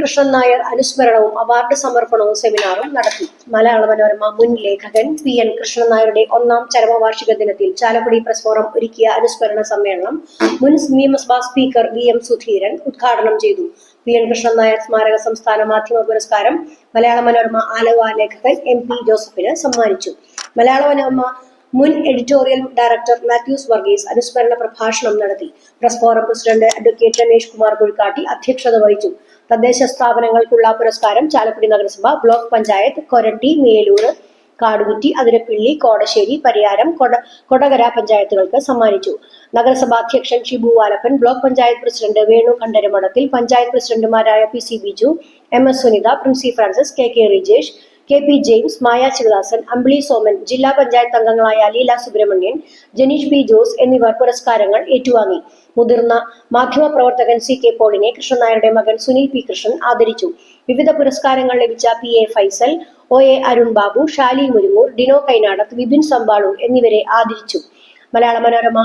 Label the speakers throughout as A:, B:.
A: കൃഷ്ണൻ നായർ അനുസ്മരണവും അവാർഡ് സമർപ്പണവും സെമിനാറും നടത്തി. മലയാള മനോരമ മുൻ ലേഖകൻ പി എൻ കൃഷ്ണൻ നായരുടെ ഒന്നാം ചരമവാർഷിക ദിനത്തിൽ ചാലക്കുടി പ്രസ് ഫോറം ഒരുക്കിയ അനുസ്മരണ സമ്മേളനം മുൻ നിയമസഭാ സ്പീക്കർ വി എം സുധീരൻ ഉദ്ഘാടനം ചെയ്തു. പി എൻ കൃഷ്ണൻ നായർ സ്മാരക സംസ്ഥാന മാധ്യമ പുരസ്കാരം മലയാള മനോരമ ആലവ ലേഖകൻ എം പി ജോസഫിന് സമ്മാനിച്ചു. മലയാള മനോരമ മുൻ എഡിറ്റോറിയൽ ഡയറക്ടർ മാത്യൂസ് വർഗീസ് അനുസ്മരണ പ്രഭാഷണം നടത്തി. Press forum president advocate Ramesh Kumar Kuzhikkatti അധ്യക്ഷത വഹിച്ചു. തദ്ദേശ സ്ഥാപനങ്ങൾക്കുള്ള പുരസ്കാരം ചാലക്കുടി നഗരസഭ ബ്ലോക്ക് പഞ്ചായത്ത് കൊരട്ടി മേലൂർ കാടുകുറ്റി അതിരപ്പിള്ളി കോടശ്ശേരി പരിയാരം കൊട കൊടകര പഞ്ചായത്തുകൾക്ക് സമ്മാനിച്ചു. നഗരസഭാ അധ്യക്ഷൻ ഷിബു വാലപ്പൻ ബ്ലോക്ക് പഞ്ചായത്ത് പ്രസിഡന്റ് വേണു കണ്ടരമഠത്തിൽ പഞ്ചായത്ത് പ്രസിഡന്റുമാരായ P C Biju M S Sunitha Princy Francis K K Rijesh K P James Maya Sivadasan Ambili Soman ജില്ലാ പഞ്ചായത്ത് അംഗങ്ങളായ ലീല സുബ്രഹ്മണ്യൻ ജനീഷ് പി ജോസ് എന്നിവർ പുരസ്കാരങ്ങൾ ഏറ്റുവാങ്ങി. മുതിർന്ന മാധ്യമപ്രവർത്തകൻ സി കെ പോളിനെ കൃഷ്ണനായരുടെ മകൻ സുനിൽ പി കൃഷ്ണൻ ആദരിച്ചു. വിവിധ പുരസ്കാരങ്ങൾ ലഭിച്ച P A Faisal O A Arun Babu Shali Muringoor Dino Kainadath Vipin Sampaloor എന്നിവരെ ആദരിച്ചു. Malayala Manorama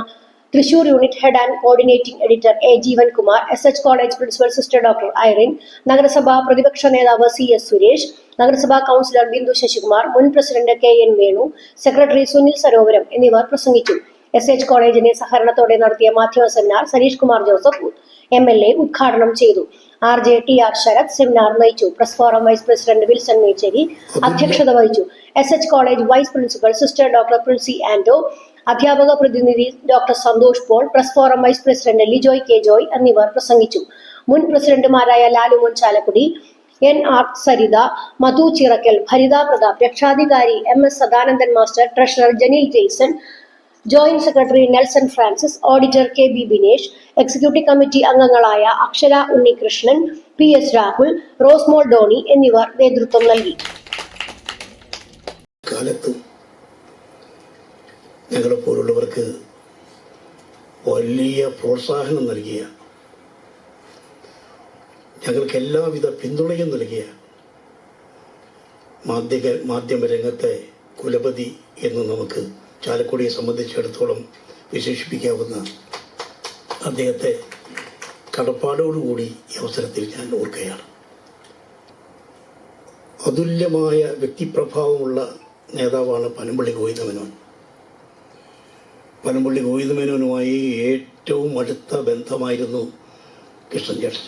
A: Thrissur unit head and coordinating editor A Jeevan Kumar S H college principal sister doctor Irene നഗരസഭാ പ്രതിപക്ഷ നേതാവ് C S Suresh നഗരസഭാ councillor Bindu Sasikumar മുൻ president K N Venu secretary Sunil Sarovaram എന്നിവർ പ്രസംഗിച്ചു. S H കോളേജിന്റെ സഹകരണത്തോടെ നടത്തിയ മാധ്യമ seminar Sareesh Kumar Joseph M L A ഉദ്ഘാടനം ചെയ്തു. R J T R Sarath seminar നയിച്ചു. Press forum vice president Wilson Mechery അധ്യക്ഷത വഹിച്ചു. S H college vice principal sister doctor Princy Ando അധ്യാപക പ്രതിനിധി doctor Santhosh Paul press forum vice president Lijoy K Joy എന്നിവർ പ്രസംഗിച്ചു. മുൻ പ്രസിഡന്റുമാരായ ലാലു മോൻ ചാലക്കുടി എൻ ആർ സരിത മധു ചിറക്കൽ ഭരിത പ്രതാപ് രക്ഷാധികാരി M S Sadanandan master treasurer Janeel Jaison joint secretary Nelson Francis auditor K B Binesh executive committee അംഗങ്ങളായ Akshara Unnikrishnan P S Rahul Rosemol Doni എന്നിവർ നേതൃത്വം നൽകി.
B: ഞങ്ങളെ പോലുള്ളവർക്ക് വലിയ പ്രോത്സാഹനം നൽകിയ ഞങ്ങൾക്ക് എല്ലാവിധ പിന്തുണയും നൽകിയ മാധ്യമ മാധ്യമരംഗത്തെ കുലപതി എന്ന് നമുക്ക് ചാലക്കുടിയെ സംബന്ധിച്ചിടത്തോളം വിശേഷിപ്പിക്കാവുന്ന അദ്ദേഹത്തെ കടപ്പാടോടുകൂടി ഈ അവസരത്തിൽ ഞാൻ ഓർക്കുകയാണ്. അതുല്യമായ വ്യക്തിപ്രഭാവമുള്ള നേതാവാണ് പനമ്പള്ളി ഗോവിന്ദമേനോൻ. പനമ്പള്ളി ഗോവിന്ദമേനോനുമായി ഏറ്റവും അടുത്ത ബന്ധമായിരുന്നു കൃഷ്ണൻ ചേട്ടൻ.